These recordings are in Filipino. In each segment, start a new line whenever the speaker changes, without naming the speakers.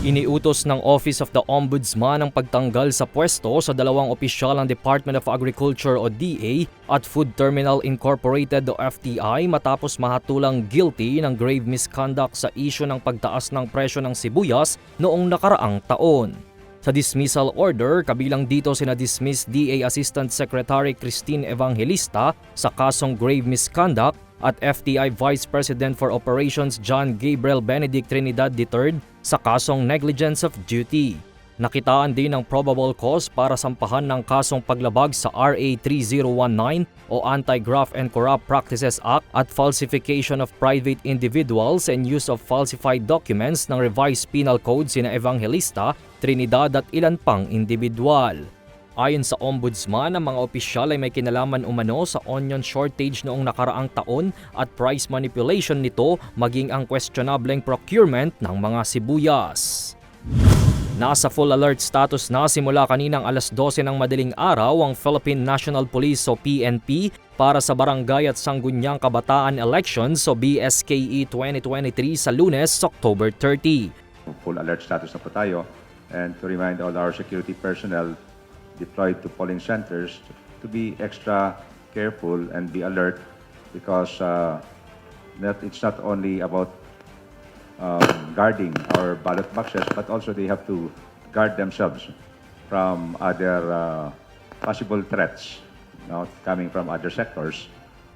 Iniutos ng Office of the Ombudsman ang pagtanggal sa pwesto sa dalawang opisyal ng Department of Agriculture o DA at Food Terminal Incorporated o FTI matapos mahatulang guilty ng grave misconduct sa isyu ng pagtaas ng presyo ng sibuyas noong nakaraang taon. Sa dismissal order, kabilang dito sina dismissed DA Assistant Secretary Christine Evangelista sa kasong grave misconduct at FTI Vice President for Operations John Gabriel Benedict Trinidad III sa kasong negligence of duty. Nakitaan din ang probable cause para sampahan ng kasong paglabag sa RA 3019 o Anti-Graft and Corrupt Practices Act at falsification of private individuals and use of falsified documents ng revised penal code sina Evangelista, Trinidad at ilan pang individual. Ayon sa ombudsman, ang mga opisyal ay may kinalaman umano sa onion shortage noong nakaraang taon at price manipulation nito maging ang questionableng procurement ng mga sibuyas. Nasa full alert status na simula kaninang alas 12 ng madaling araw ang Philippine National Police o PNP para sa Barangay at Sanggunyang Kabataan Elections o BSKE 2023 sa lunes, October 30.
full alert status na po tayo and to remind all our security personnel deployed to polling centers to be extra careful and be alert because uh, not, it's not only about um, guarding our ballot boxes but also they have to guard themselves from other uh, possible threats you know, coming from other sectors.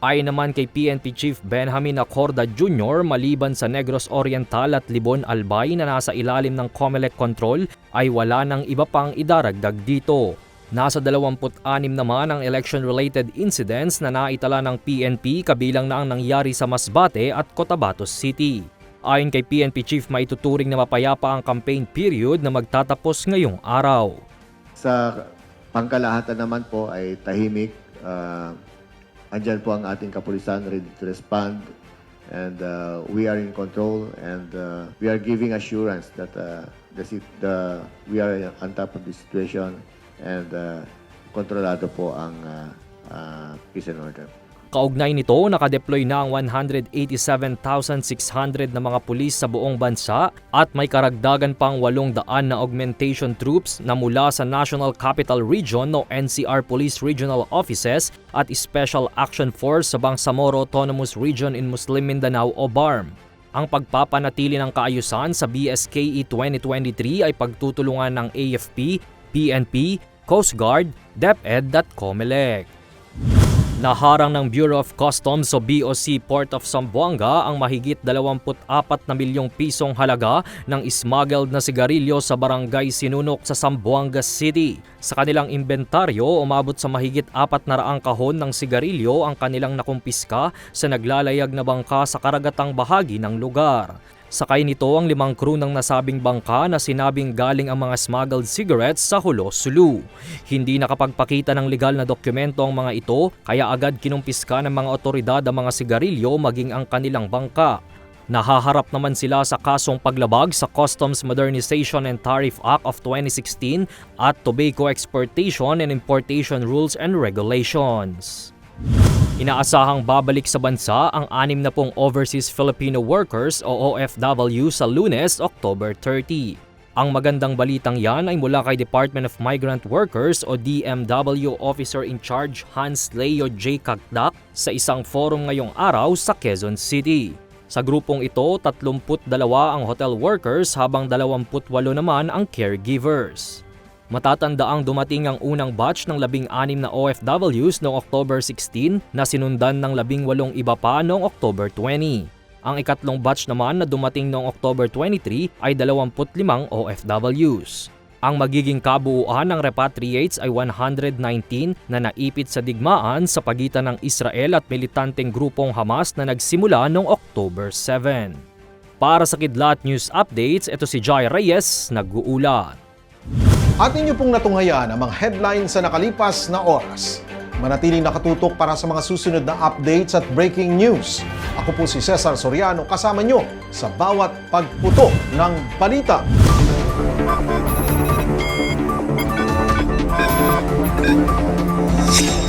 Ayon naman kay PNP Chief Benjamin Acorda Jr., maliban sa Negros Oriental at Libon Albay na nasa ilalim ng COMELEC control, ay wala nang iba pang idaragdag dito. Nasa 26 naman ang election-related incidents na naitala ng PNP kabilang na ang nangyari sa Masbate at Cotabato City. Ayon kay PNP Chief, maituturing na mapayapa ang campaign period na magtatapos ngayong araw.
Sa pangkalahatan naman po ay tahimik. Uh, andyan po ang ating kapulisan ready to respond. And uh, we are in control and uh, we are giving assurance that uh, the, the, we are on top of the situation and uh, kontrolado po ang uh, uh, peace and order.
Kaugnay nito, nakadeploy na ang 187,600 na mga pulis sa buong bansa at may karagdagan pang 800 na augmentation troops na mula sa National Capital Region o NCR Police Regional Offices at Special Action Force sa Bangsamoro Autonomous Region in Muslim Mindanao o BARM. Ang pagpapanatili ng kaayusan sa BSKE 2023 ay pagtutulungan ng AFP, PNP, Coast Guard, DepEd at COMELEC. Naharang ng Bureau of Customs o BOC Port of Zamboanga ang mahigit 24 na milyong pisong halaga ng smuggled na sigarilyo sa barangay Sinunok sa Zamboanga City. Sa kanilang inventaryo, umabot sa mahigit 400 kahon ng sigarilyo ang kanilang nakumpiska sa naglalayag na bangka sa karagatang bahagi ng lugar. Sakay nito ang limang crew ng nasabing bangka na sinabing galing ang mga smuggled cigarettes sa Hulo, Sulu. Hindi nakapagpakita ng legal na dokumento ang mga ito kaya agad kinumpiska ng mga otoridad ang mga sigarilyo maging ang kanilang bangka. Nahaharap naman sila sa kasong paglabag sa Customs Modernization and Tariff Act of 2016 at Tobacco Exportation and Importation Rules and Regulations. Inaasahang babalik sa bansa ang anim na pong Overseas Filipino Workers o OFW sa lunes, October 30. Ang magandang balitang yan ay mula kay Department of Migrant Workers o DMW Officer in Charge Hans Leo J. Kakdak sa isang forum ngayong araw sa Quezon City. Sa grupong ito, 32 ang hotel workers habang 28 naman ang caregivers. Matatandaang dumating ang unang batch ng labing-anim na OFWs noong October 16 na sinundan ng labing-walong iba pa noong October 20. Ang ikatlong batch naman na dumating noong October 23 ay 25 OFWs. Ang magiging kabuuan ng repatriates ay 119 na naipit sa digmaan sa pagitan ng Israel at militanteng grupong Hamas na nagsimula noong October 7. Para sa Kidlat News Updates, ito si Jai Reyes, nag-uulat.
At inyo pong natunghayaan ang mga headlines sa nakalipas na oras. Manatiling nakatutok para sa mga susunod na updates at breaking news. Ako po si Cesar Soriano kasama nyo sa bawat pagputo ng balita. Thank you.